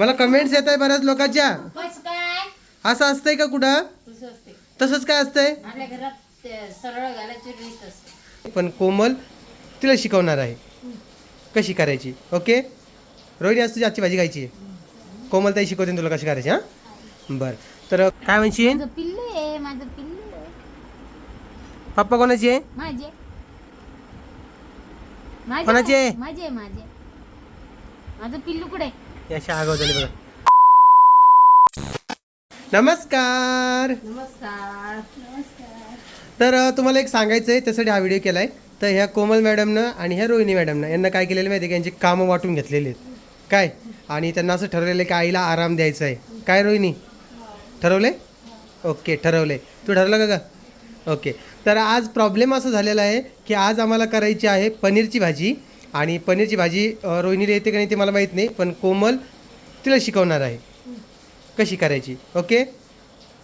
मला कमेंट्स येत आहे बऱ्याच लोकांच्या. असं असतंय का कुठं? तसं असते तसंच काय असतंय? असते. पण कोमल तिला शिकवणार आहे. कशी करायची? ओके? रोहिणी आज तुझी आजची भाजी खायची कोमल ताई शिकवते तुला कशी करायची हां? बरं. तर काय म्हणशील? पप्पा कोणाची कोणाचे? माझे माझे. माझं पिल्लू कुठे अशी आगाव झाली बघा. नमस्कार. नमस्कार. नमस्कार तर तुम्हाला एक सांगायचं आहे त्यासाठी हा व्हिडिओ केला आहे तर ह्या कोमल मॅडमनं आणि ह्या रोहिणी मॅडमनं यांना काय केलेलं माहिती आहे की? यांची कामं वाटून घेतलेली आहेत. काय? आणि त्यांना असं ठरवलेलं आहे की आईला आराम द्यायचा आहे. काय रोहिणी? ठरवले ओके ठरवले तू ठरवलं का का ओके. तर आज प्रॉब्लेम असं झालेला आहे की आज आम्हाला करायची आहे पनीरची भाजी. आणि पनीरची भाजी रोहिणीला येते का नाही ते मला माहीत नाही पण कोमल तिला शिकवणार आहे. कशी करायची? ओके?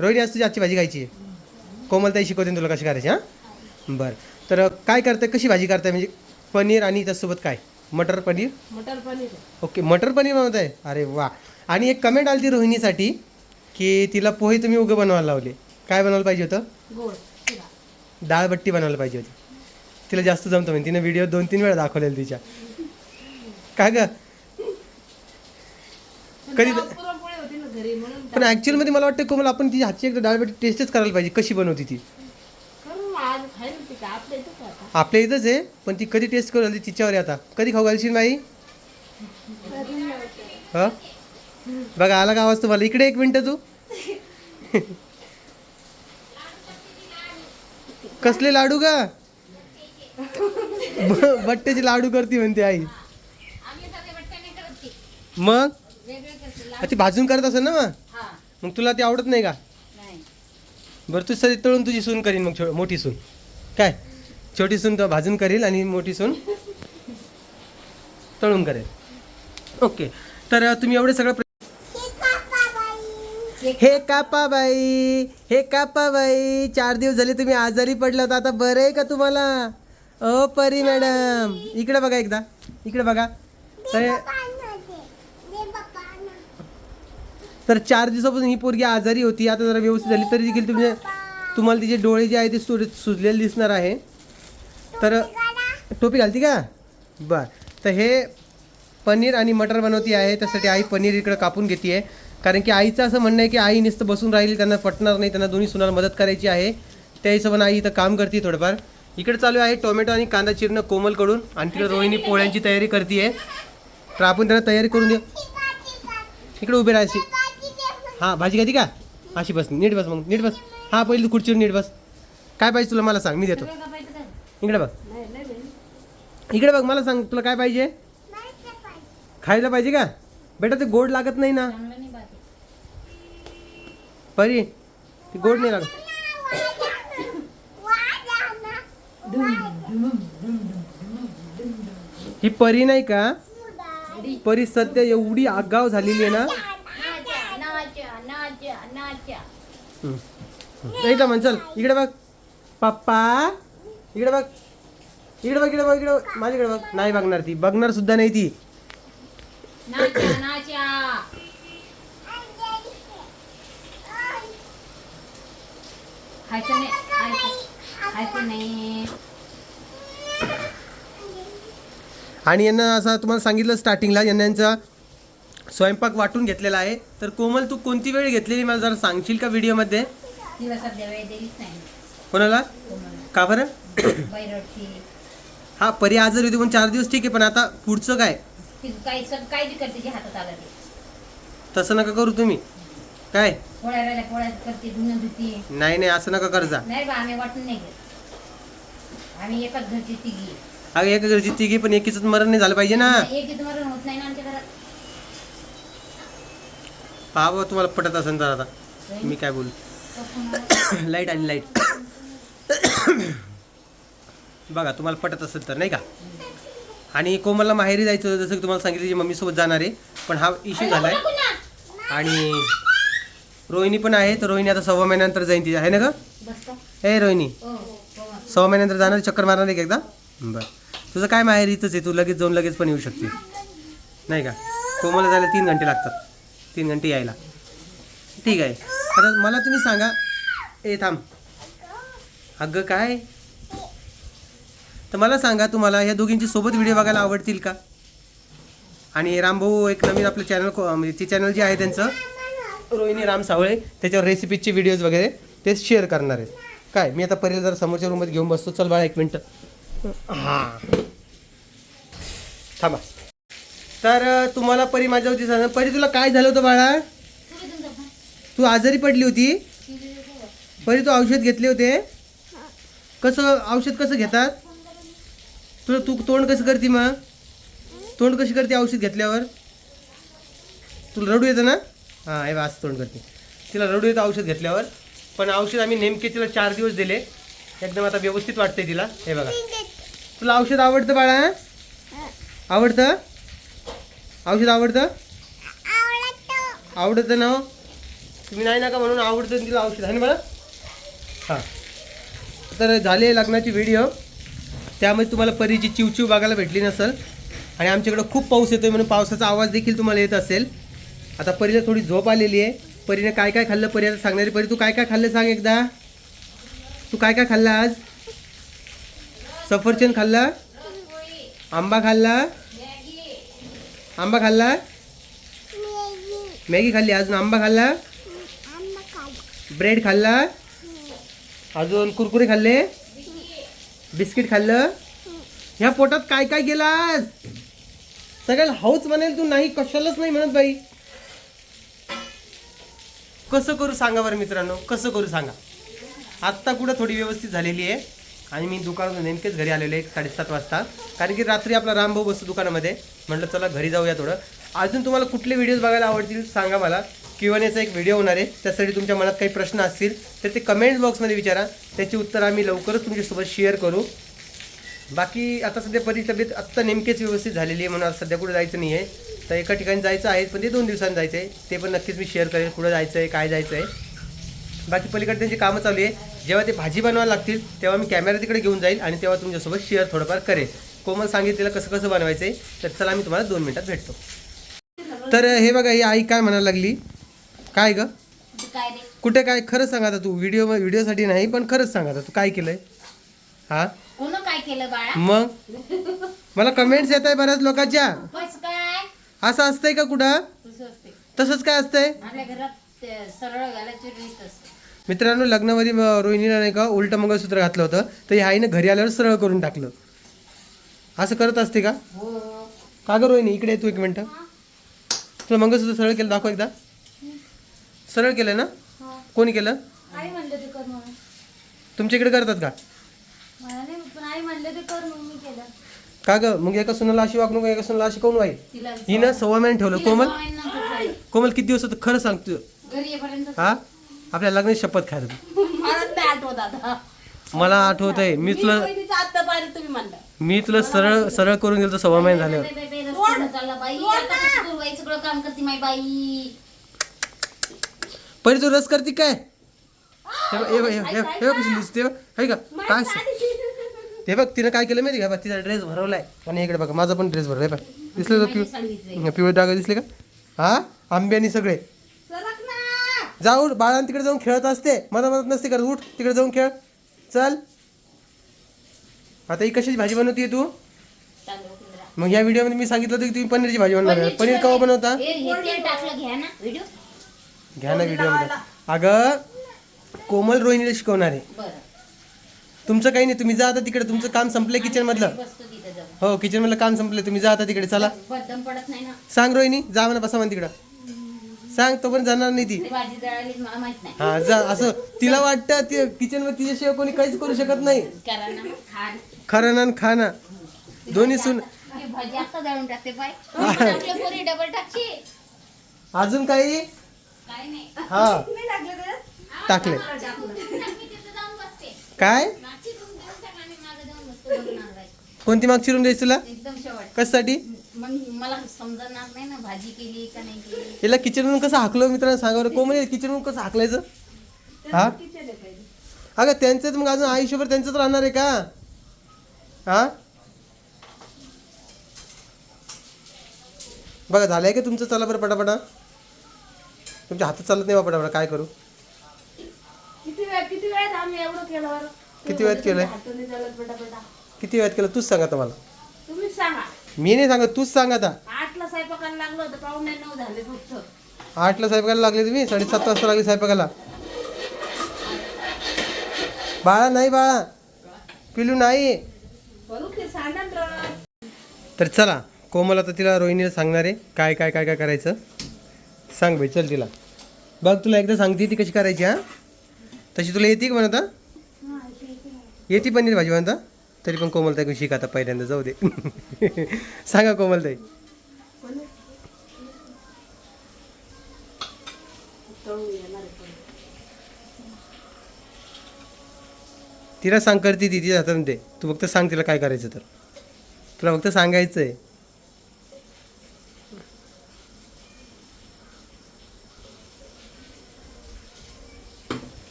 रोहिणी आज तुझी आजची भाजी खायची आहे. कोमल ताई शिकवते ना तुला कशी करायची हां? बरं. तर काय करताय? कशी भाजी करताय? म्हणजे पनीर आणि त्यासोबत काय? मटर पनीर? मटर पनीर. ओके मटर पनीर बनवत आहे अरे वा. आणि एक कमेंट आली ती रोहिणीसाठी की तिला पोहे तुम्ही उगं बनवायला लावले. काय बनवायला पाहिजे होतं? गोड डाळ बट्टी बनवायला पाहिजे होती. तिला जास्त जमतं म्हणजे तिने व्हिडिओ दोन तीन वेळा दाखवलेला तिच्या. काय ग? कधी पण ॲक्च्युअलमध्ये मला वाटतं कोमल आपण तिची हातची एकदा डाळ टेस्टच करायला पाहिजे कशी बनवती ती. आपल्या इथंच आहे पण ती कधी टेस्ट करू घालते तिच्यावर आता. कधी खाऊ घालशील बाई? ह? बघा आला का आवाज तुम्हाला? इकडे एक मिनटं तू. कसले लाडू का बट्ट्याचे लाडू करते म्हणते आई. मग? वेगळे करते आ, ती भाजून करत असेल ना मग? हा. मग तुला ते आवडत नाही का? नाही. बरं तू सरी तळून तुझी सून करीन मग छो- मोठी सून. काय? छोटी सून तर भाजून करील आणि मोठी सून तळून करेल. ओके. तर तुम्ही एवढे सगळं हे कापा बाई हे कापा बाई चार दिवस झाले तुम्ही आजारी पडला होता आता बरं आहे का तुम्हाला? ओ परी मॅडम. इकडे बघा एकदा. इकडे बघा. तर तर चार दिवसापासून ही पोरगी आजारी होती. आता जरा व्यवस्थित झाली. तरी देखील तुम्ही तुम्हाला तिचे डोळे जे आहे ते सु सुजलेले दिसणार आहे. तर टोपी घालती का? बर. तर हे पनीर आणि मटर बनवती आहे. त्यासाठी आई पनीर इकडं कापून घेते आहे कारण की आईचं असं म्हणणं आहे की आई नुसतं बसून राहिली त्यांना पटणार नाही त्यांना दोन्ही सुनाला मदत करायची आहे. त्या हिशोबाने आई इथं काम करते थोडंफार. इकडे चालू आहे टोमॅटो आणि कांदा चिरणं कोमलकडून. आणि तिकडे रोहिणी पोळ्यांची तयारी करते आहे तर आपण त्यांना तयारी करून देऊ. इकडे उभे राहायची. हां भाजी घाती का? अशी बस नीट बस मग नीट बस. हां पहिली तू खुर्चीवर नीट बस. काय पाहिजे तुला मला सांग मी देतो. इकडे बघ. इकडे बघ मला सांग तुला काय पाहिजे? खायला पाहिजे का? बेटा ते गोड लागत नाही ना. परी ते गोड नाही लागत. ही परी नाही का? परी सध्या एवढी आगाव झालेली आहे ना? म्हण चल इकडे बघ. पप्पा इकडे बघ. इकडे बघ इकडे बघ इकडे बघ. माझ्याकडे बघ. नाही बघणार ती. बघणार सुद्धा नाही ती. नाच्या खायचं नाही खायचं खायचं नाही आणि यांना असं तुम्हाला सांगितलं स्टार्टिंगला यांना यांचा स्वयंपाक वाटून घेतलेला आहे. तर कोमल तू कोणती वेळ घेतलेली मला जरा सांगशील का व्हिडिओमध्ये? तिला सध्या वेळ दिलीच नाही. कोणाला. का बरं? बैरडची हा परी आजारी होती पण चार दिवस ठीक आहे पण आता पुढचं काय? ती काही सग काय बी करते जी हातात आलं ते. तसं नका करू तुम्ही. काय? पोळ्या राहिल्या पोळ्या करते धुणं धुती. नाही नाही असं नका करजा नाही बा आम्ही वाटून नाही घेत. आम्ही एकाच घरची तिघी. अगं एका घरची तिघी पण एकीच मरण नाही झालं पाहिजे ना. एक मरण होत नाही ना आमच्या घरात. पाहा तुम्हाला पटत असेल तर आता. मी काय बोलू? लाइट आली लाइट. बघा तुम्हाला पटत असेल तर नाही का? आणि कोमलला माहेरी जायचं होतं, जसं की तुम्हाला सांगितलं जी मम्मीसोबत जाणार आहे पण हा इश्यू झाला आहे आणि रोहिणी पण आहे तर रोहिणी आता सव्वा महिन्यानंतर जाईन ती आहे ना का का ए रोहिणी. हो हो. सव्वा महिन्यानंतर जाणार चक्कर मारणार आहे एकदा? बरं. तुझं काय माहेर इथंच आहे? तू लगेच जाऊन लगेच पण येऊ शकते. नाही का? कोमलला जायला तीन घंटे लागतात. तीन घंटे यायला. ठीक आहे. आता मला तुम्ही सांगा. ए थांब. अगं काय? तर मला सांगा तुम्हाला ह्या दोघींची सोबत व्हिडिओ बघायला आवडतील का? आणि रामभाऊ एक नवीन आपलं चॅनल म्हणजे ते चॅनल जे आहे त्यांचं रोहिणी राम सावळे त्याच्यावर रेसिपीचे व्हिडिओज वगैरे ते शेअर करणार आहेत. काय? मी आता पहिले जरा समोरच्या रूममध्ये घेऊन बसतो. चल बाळा एक मिनटं. हां. थांबा. तर तुम्हाला परी माझ्यावरती सांग परी तुला काय झालं होतं बाळा? तू आजारी पडली होती? परी तू औषध घेतले होते? कसं औषध कसं घेतात? तुला तू तोंड कसं करते मग? तोंड कशी करते औषध घेतल्यावर? तुला रडू येतं ना? हां हे बघ, असं तोंड करते. तिला रडू येतं औषध घेतल्यावर? पण औषध आम्ही नेमके तिला चार दिवस दिले. एकदम आता व्यवस्थित वाटते तिला. हे बघा. तुला औषध आवडतं बाळा आवडतं? औषध आवडतं? आवडतं ना हो. तुम्ही नाही नका म्हणून आवडतं तिला औषध. आहे ना मला हां. तर झाले लग्नाची व्हिडिओ त्यामध्ये तुम्हाला परीची चिवचिव बघायला भेटली नसेल. आणि आमच्याकडं खूप पाऊस येतो आहे म्हणून पावसाचा आवाज देखील तुम्हाला येत असेल. आता परीला थोडी झोप आलेली आहे. परीने काय काय खाल्लं? परी आता सांगणारी परी तू काय काय खाल्लं सांग एकदा. तू काय काय खाल्लं आज? सफरचंद खाल्ला? आंबा खाल्ला? आंबा खाल्ला? मॅगी खाल्ली. अजून आंबा खाल्ला? ब्रेड खाल्ला? अजून कुरकुरे खाल्ले? बिस्किट खाल्लं? ह्या पोटात काय काय गेला आज? सगळ्याला हाऊच म्हणेल तू नाही कशालाच नाही म्हणत बाई. कसं करू सांगा बरं मित्रांनो? कसं करू सांगा? आत्ता कुठं थोडी व्यवस्थित झालेली आहे. आणि मी दुकानातून नेमकेच घरी आलेलो आहे एक साडेसात वाजता. कारण की रात्री आपला रामभाऊ बसतो दुकानामध्ये. म्हटलं चला घरी जाऊया थोडं. अजून तुम्हाला कुठले व्हिडिओज बघायला आवडतील सांगा मला. किंवा एक व्हिडिओ होणार आहे. त्यासाठी तुमच्या मनात काही प्रश्न असतील तर ते कमेंट बॉक्समध्ये विचारा. त्याची उत्तर आम्ही लवकरच तुमच्यासोबत शेअर करू. बाकी आता सध्या परी तब्येत आत्ता नेमकेच व्यवस्थित झालेली आहे म्हणून आज सध्या कुठे जायचं नाही आहे तर एका ठिकाणी जायचं आहे पण ते दोन दिवसांनी जायचं आहे ते पण नक्कीच मी शेअर करेन कुठं जायचं आहे काय जायचं आहे बाकी पलीकडे त्यांची कामं चालू आहे. जेव्हा ते भाजी बनवायला लागतील तेव्हा मी कॅमेरा तिकडे घेऊन जाईल आणि तेव्हा तुमच्यासोबत शेअर थोडंफार करेन. कोमल सांगितलेलं कसं कसं बनवायचं आहे तर चला मी तुम्हाला दोन मिनिटात भेटतो. तर हे बघा ही आई काय म्हणायला लागली? काय ग? कुठे काय? खरंच सांगा आता तू. व्हिडिओ व्हिडिओसाठी नाही पण खरंच सांगा आता. तू काय केलंय? हा? काय केलं मग? मला कमेंट्स येत आहे बऱ्याच लोकांच्या. असं असतंय का कुठं? तसंच काय असतंय? मित्रांनो लग्नामध्ये रोहिणीला नाही का उलटं मंगळसूत्र घातलं होतं. तर ह्या आईनं घरी आल्यावर सरळ करून टाकलं. असं करत असते का? हो. का गं रोहिणी? इकडे ये तू एक मिनटं. तुला मंगळसूत्र सरळ केलं दाखव एकदा. सरळ केलं ना? कोणी केलं? आई म्हणलं ते कर म्हणून. तुमच्या इकडे करतात का? का ग? मग एका सुनाला अशी वागणूक एका सुनाला अशी कोण वाईल हिनं सव्वा महिने ठेवलं. कोमल. कोमल किती दिवस होतं खरं सांगतो? हा? आपल्या लग्नाची शपथ खायला मला नाही आठवत आहे मी तुला मी तुला सरळ सरळ करून गेलो सव्वा महिने झाल्यावर. पहिले तू रस करते काय? हे बघ, हे बघ, हे बघ, हे बघ, हे बघ कशी लिहिते, हे बघ, हे का काय हे बघ तिनं काय केलं माहिती का? बघ, तिचा ड्रेस भरवलाय. आणि इकडे बघा माझा पण ड्रेस भरलाय बघ दिसलं का माझी साडी घेतली. पिव पिवळे डाग दिसले का? हा? आंब्यानी सगळे. जाऊ बाळां तिकडे जाऊन खेळत असते. मला मदत नसते करत उठ तिकडे जाऊन खेळ. चल. आता ही कशाची भाजी बनवतीये तू. मग या व्हिडिओमध्ये मी सांगितलं होतं की तुम्ही पनीरची भाजी बनवणार पनीर भाजी. बनवता? घ्या ना व्हिडिओमध्ये. अगं कोमल रोहिणीला शिकवणार आहे. तुमचं काही नाही तुम्ही जा आता तिकडे तुमचं काम संपलंय किचन मधलं. हो किचन मधलं काम संपलंय तुम्ही जा आता तिकडे चला. बदम पडत नाही ना? सांग रोहिणी जा म्हणा बसा म्हणा तिकडं. सांग तो पण जाणार नाही ती. ती भाजी जळाली मला माहीत नाही. हा जा असं तिला वाटतं ती किचनमध्ये तिच्याशिवाय कोणी काहीच करू शकत नाही. कारण ना खान. खरं ना आणि खाना. दोन्ही सुन ती भाजी आता जळून टाकते पाय टाकलं पोरी डबल टाकची अजून काही? काय नाही. हा. तुम्ही टाकलं काय मागची रूम देऊन टाक आणि मागं जाऊन बसतो बघून आणलाय. कोणती मागची रूम द्यायची तुला? एकदम शेवट. कशासाठी? मग मला समजणार नाही ना भाजी केली का नाही केली. याला किचन रूम कसं हाकलं मित्रांनो सांगा बरं कोण म्हणजे किचन रूम कसं हाकलायचं? हा? आहे अगं त्यांचंच मग अजून आयुष्यभर त्यांचंच राहणार आहे का? हा? बघा झालंय का तुमचं? चला बरं पटापटा. तुमच्या हातात चालत नाही बाबा काय करू? किती वेळ किती वेळात आम्ही एवढं केलं बरं? किती वेळात केलंय? हाताने चालत किती वेळात केलं? तूच सांग आता मला. तुम्हीच सांगा. मी नाही सांगत तूच सांग आता. आठला स्वयंपाकाला लागलं होतं नऊ झाले फक्त. आठला स्वयंपाकाला लागले तुम्ही साडेसात वाजता लागले स्वयंपाकाला. बाळा नाही बाळा. पिलू नाही. बरोबर ते सांगा ना रस. तर चला कोमल आता तिला रोहिणीला सांगणार आहे काय काय काय काय करायचं. सांग भाई चल तिला. बघ तुला एकदा सांगते ती कशी करायची हा. तशी तुला येते का म्हणता? येते पनीर भाजी म्हणता? तरी पण कोमलताई शिक आता पहिल्यांदा जाऊ दे. सांगा कोमलताई तिला सांग करते ती तिच्या ते तू फक्त सांग तिला काय करायचं तर. तुला फक्त सांगायचं आहे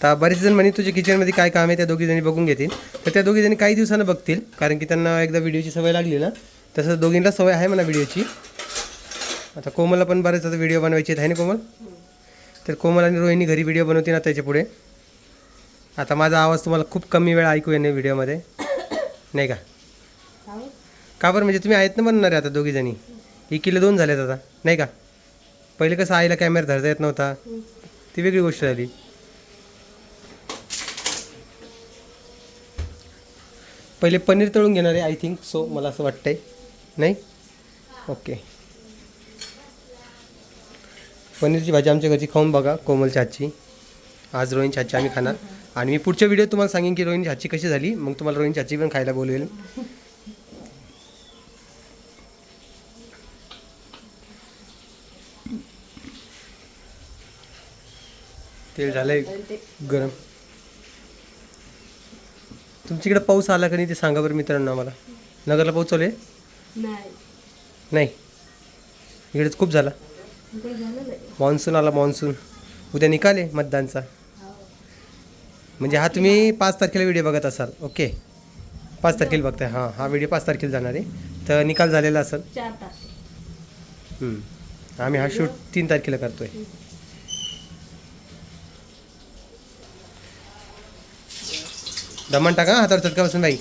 आता बरेच जण म्हणे तुझ्या किचनमध्ये काय काम आहे? त्या दोघी जणी बघून घेतील. तर त्या दोघी जणी काही दिवसानं बघतील कारण की त्यांना एकदा व्हिडिओची सवय लागली ना तसं दोघींना सवय आहे मला व्हिडिओची आता कोमलला पण बरेच आता व्हिडिओ बनवायचे आहेत आहे ना कोमल? तर कोमल आणि रोहिणी घरी व्हिडिओ बनवते ना त्याच्या पुढे. आता माझा आवाज तुम्हाला खूप कमी वेळा ऐकू येणे व्हिडिओमध्ये नाही का? का बरं? म्हणजे तुम्ही आहेत ना बनणार आहे आता दोघी जणी? एकीला दोन झालेत आता. नाही का? पहिले कसं आईला कॅमेरा धरता येत नव्हता. ती वेगळी गोष्ट झाली. पहिले पनीर तळून घेणार आहे आय थिंक सो मला असं वाटतंय. नाही? ओके पनीरची भाजी आमच्या घरची खाऊन बघा कोमलच्या हातची आज रोहिण हातची आम्ही खाणार. आणि मी पुढच्या व्हिडिओ तुम्हाला सांगेन की रोहिणी हातची कशी झाली. मग तुम्हाला रोहिणी हातची पण खायला बोलवेल. तेल झालंय गरम. तुमच्याकडे पाऊस आला का नाही ते सांगा बरं मित्रांनो आम्हाला. नगरला पाऊस चालू आहे? नाही. नाही. इकडेच खूप झाला. इकडे झालं नाही. मान्सून आला मान्सून. उद्या निकाले मतदानचा. म्हणजे हा तुम्ही पाच तारखेला व्हिडिओ बघत असाल. ओके पाच तारखेला बघताय. हां हा व्हिडिओ पाच तारखेला जाणार आहे. तर निकाल झालेला असेल. चार तास हम्म. आम्ही हा शूट तीन तारखेला करतोय. दमन टाका हातावर चटका बसून बाई.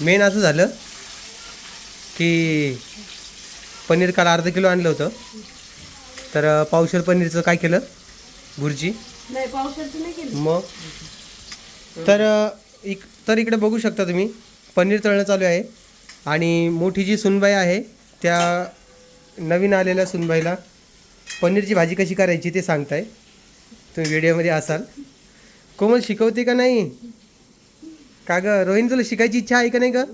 मेन असं झालं की पनीर काल अर्धा किलो आणलं होतं. तर पावशेर पनीरचं काय केलं? भुर्जी मग? तर इक तर इकडे बघू शकता तुम्ही पनीर तळणं चालू आहे. आणि मोठी जी सुनबाई आहे त्या नवीन आलेल्या सुनबाईला पनीरची भाजी कशी करायची ते सांगताय. तुम्ही व्हिडिओमध्ये असाल. कोमल शिकवते का नाही? का ग? रोहिणी तुला शिकायची इच्छा आहे का नाही ग?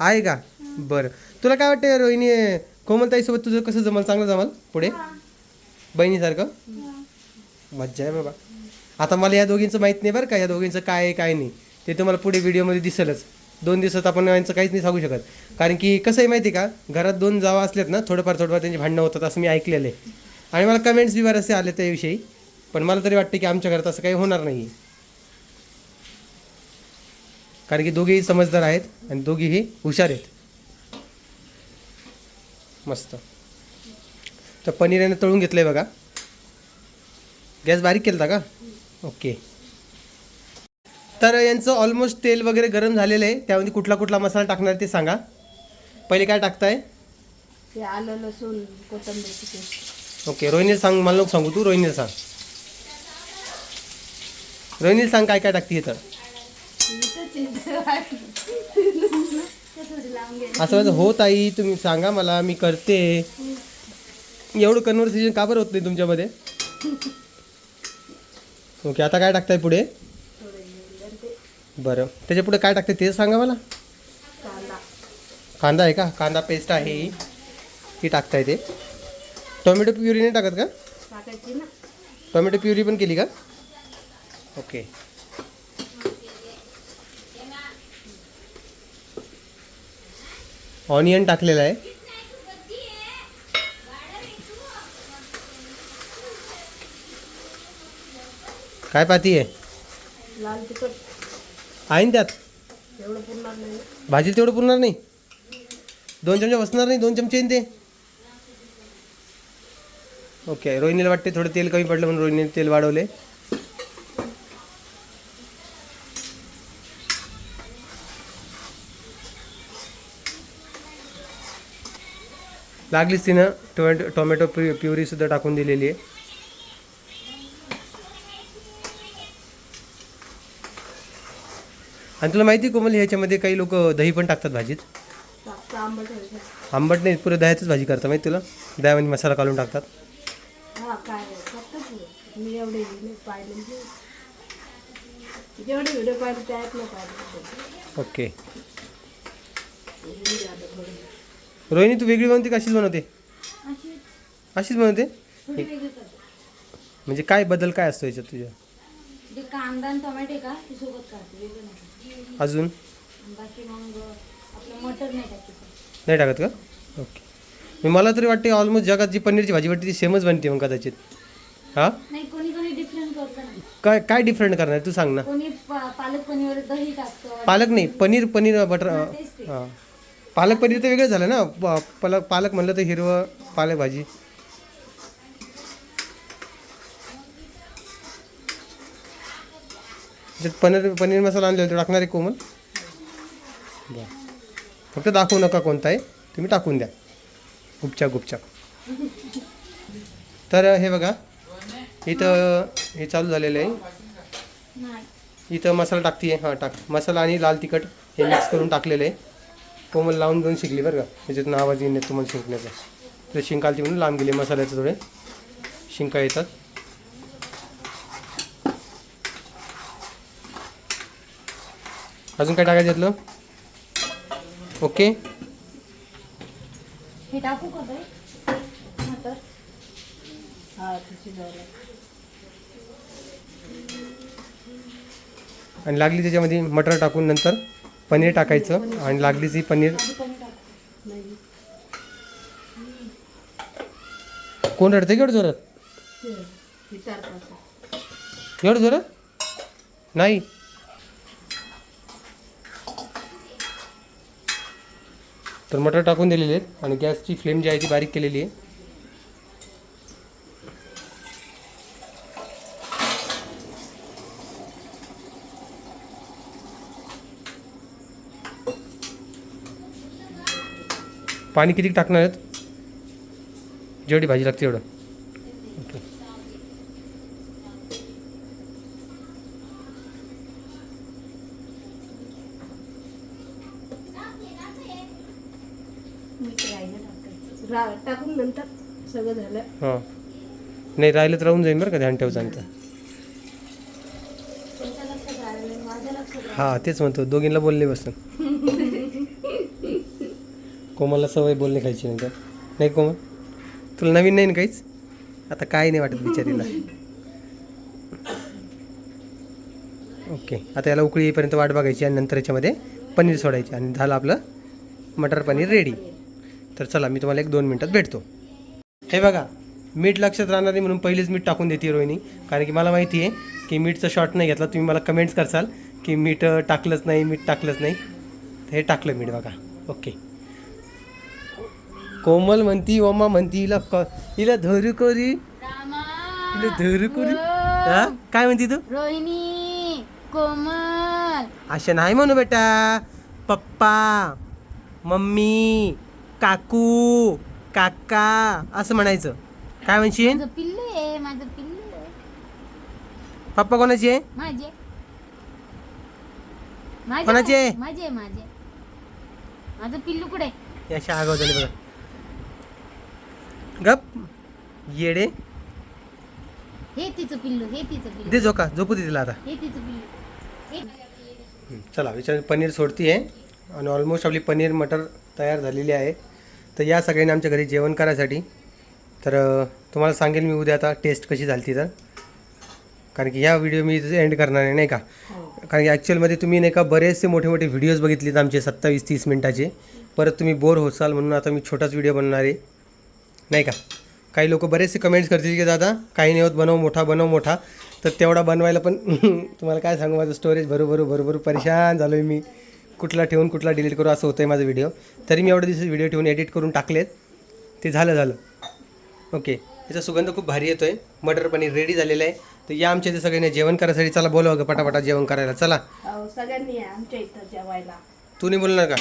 आहे का? बरं. तुला काय वाटतं रोहिणी कोमलताईसोबत तुझं कसं जमल? चांगलं जमल पुढे? बहिणीसारखं? मज्जा आहे बाबा. आता मला या दोघींचं माहीत नाही बरं का या दोघींचं काय आहे काय नाही. ते तुम्हाला पुढे व्हिडिओमध्ये दिसेलच. दोन दिवसात आपण यांचं काहीच नाही सांगू शकत. कारण की कसं आहे माहिती आहे का घरात दोन जावा असलेत ना थोडंफार थोडंफार त्यांची भांडणं होतात असं मी ऐकलेलं आहे. आणि मला कमेंट्स बी बरेचसे आले त्याविषयी. पण मला तरी वाटतं की आमच्या घरात असं काही होणार नाही. कारण की दोघेही समजदार आहेत आणि दोघेही हुशार आहेत. मस्त. तर पनीर याने तळून घेतलं आहे बघा. गॅस बारीक केला का? ओके. तर यांचं ऑलमोस्ट तेल वगैरे गरम झालेलं आहे. त्यामध्ये कुठला कुठला मसाला टाकणार ते सांगा. पहिले काय टाकताय? ते आलं लसूण कोथिंबीरची पेस्ट ओके रोहिणीला सांग मला नको सांगू तू रोहिणीला सांग. रोहिणीला सांग काय काय टाकते तर. असं माझं हो ताई तुम्ही सांगा मला मी करते. एवढं कन्व्हर्सेशन का बरं होत नाही तुमच्यामध्ये? ओके आता काय टाकताय पुढे? बरं. त्याच्या पुढे काय टाकते ते सांगा मला. कांदा कांदा आहे का? कांदा पेस्ट आहे. ही ती टाकता येते टोमॅटो प्युरी नाही टाकत का? टोमॅटो प्युरी पण केली का? ओके. ऑनियन टाकलेलं आहे. काय पाती आहे? लाल तिखट. आहे ना त्यात? एवढं पुरणार नाही. भाजीला तेवढं पुरणार नाही? दोन चमचे बसणार नाही? दोन चमचे ते? ओके रोहिणीला वाटते थोडं तेल कमी पडलं म्हणून रोहिणीने तेल वाढवले लागलीच तिनं टोमॅटो टोमॅटो प्यु प्युरीसुद्धा टाकून दिलेली आहे. आणि तुला माहिती आहे कोमल ह्याच्यामध्ये काही लोक दही पण टाकतात भाजीत? आंबट नाही पुरं दह्याचंच भाजी करतात माहिती तुला? दह्यामध्ये मसाला घालून टाकतात. ओके. रोहिणी तू वेगळी बनवते का अशीच बनवते? अशीच. बनवते? म्हणजे काय बदल काय असतो याच्यात तुझ्या? कांदा आणि टोमॅटो का सोबत अजून? आणि बाकी मग आपलं मटर नाही टाकायचं नाही टाकत का? ओके. मी मला तरी वाटते ऑलमोस्ट जगात जी पनीरची भाजी वाटते ती सेमच बनते मग कदाचित. हां? नाही कोणी कोणी डिफरंट करतं ना. काय काय डिफरंट करणार तू सांग ना. कोणी पा- पालक पनीर दही टाकतं. पालक नाही पनीर पनीर बटर. हां पालक पनीर तर वेगळं झालं ना. प- पालक पालक म्हणलं तर हिरवं पालक भाजी. त्याच्यात पनीर पनीर मसाला आणलेला तो टाकणार आहे कोमल. बरं. फक्त दाखवू नका कोणता आहे तुम्ही टाकून द्या. गुपचाप गुपचाप. तर हे बघा इथं हे चालू झालेलं आहे. इथं मसाला टाकते हां टाक. मसाला आणि लाल तिखट हे मिक्स करून टाकलेलं आहे. कोमल लावून घेऊन शिकली बरं का. त्याच्यातून आवाज येईल तुम्हाला शिंकण्याचा. तर शिंकाल ती म्हणून लांब गेले मसाल्याचे थोडे. शिंका येतात. अजून काय टाकायचं यातलं? ओके. हे टाकू का आणि लागली त्याच्यामध्ये मटर टाकून नंतर पनीर टाकायचं आणि लागली ती पनीर कोण रडते केवढं जोरात. एवढं जोरात? नाही. तर मटर टाकून दिलेले आहेत आणि गॅसची फ्लेम जी आहे ती बारीक केलेली आहे. पाणी किती टाकणार आहेत? जेवढी भाजी लागते एवढं ओके मीठ राहिलं टाकायचं रा टाकून नंतर सगळं झालं हां नाही राहिलं तर राहून जाईन बरं का ध्यान ठेवचं नंतर हां तेच म्हणतो दोघींना बोलले बसून कोमलला सवय बोलणे खायची नाही तर नाही कोमल? तुला नवीन नाही ना काहीच? आता काय नाही वाटत बिचारीला. ओके आता याला उकळी येईपर्यंत वाट बघायची आणि नंतर याच्यामध्ये पनीर सोडायची आणि झालं आपलं मटर पनीर रेडी तर चला मी तुम्हाला एक दोन मिनटात भेटतो. हे बघा मीठ लक्षात राहणार नाही म्हणून पहिलेच मीठ टाकून देते रोहिणी. कारण की मला माहिती आहे की मीठचा शॉट नाही घेतला. तुम्ही मला कमेंट्स करसाल की मीठ टाकलंच नाही मीठ टाकलंच नाही. हे टाकलं मीठ बघा. ओके. कोमल म्हणती ओमा म्हणती हिला क हिला धरू करी. हिला धरू करी. हा? काय म्हणती तू? रोहिणी कोमल. अशा नाही म्हणू बेटा. पप्पा मम्मी काकू काका असं म्हणायचं. काय म्हणशील? माझं पिल्लू आहे माझं पिल्लू आहे. पप्पा कोणाची आहे? माझे. माझे कोणाचे? आहे, माझे आहे, माझे. माझं पिल्लू कुठे? आहे? अशा आगाव झाले बघा. गप. येडे. हे तिचं पिल्लू हे तिचं पिल्लू. दे झोका झोपू दे तिला आता. हे तिचं पिल्लू. हे हं, चला विचार पनीर सोडती आहे. आणि ऑलमोस्ट आपली पनीर मटर तयार झालेली आहे. तर या सगळ्यांनी आमच्या घरी जेवण करायसाठी तर तुम्हाला सांगेल मी उद्या आता टेस्ट कशी झाली ती तर. कारण की ह्या व्हिडिओ मी एंड करणार आहे नाही का? कारण की ॲक्च्युअलमध्ये तुम्ही नाही का बरेचसे मोठे मोठे व्हिडिओज बघितलेत आमचे सत्तावीस तीस मिनटाचे. परत तुम्ही बोर होसाल म्हणून आता मी छोटाच व्हिडिओ बनवणार आहे. नाही का? काही लोक बरेचसे कमेंट्स करतील की दादा काही नाही होत बनव मोठा बनव मोठा. तर तेवढा बनवायला पण तुम्हाला काय सांगू माझं स्टोरेज भरू भरू परेशान झालो आहे मी. कुठला ठेवून कुठला डिलीट करू असं होतं आहे माझा व्हिडिओ तरी मी एवढे दिवस व्हिडिओ ठेवून एडिट करून टाकलेत. ते झालं झालं. ओके. याचा सुगंध खूप भारी येतो आहे मटर पनीर रेडी झालेलं आहे. तर या आमच्या इथे सगळ्यांनी जेवण करायसाठी चला बोलवा ग पटापटा जेवण करायला. चला. अहो, सगळ्यांनी आमच्या इथं जेवायला. तू नाही बोलणार का?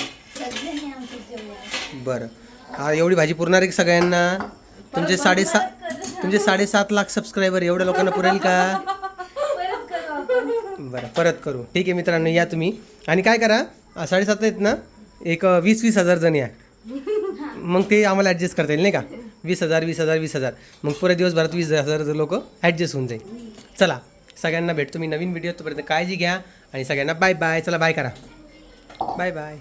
बरं. हा एवढी भाजी पुरणार आहे का सगळ्यांना? तुमचे साडेसात तुमचे साडेसात लाख सबस्क्रायबर एवढ्या लोकांना पुरेल का? बरं परत करू. ठीक आहे मित्रांनो या तुम्ही. आणि काय करा? साडेसात आहेत ना? एक वीस वीस हजार जण या. मग ते आम्हाला ॲडजस्ट करता येईल नाही का? वीस हजार वीस हजार वीस हजार. मग पुऱ्या दिवसभरात वीस हजार लोक ॲडजस्ट होऊन जाईल. चला सगळ्यांना भेटतो मी नवीन व्हिडिओ तोपर्यंत काळजी घ्या आणि सगळ्यांना बाय बाय चला बाय करा. Bye bye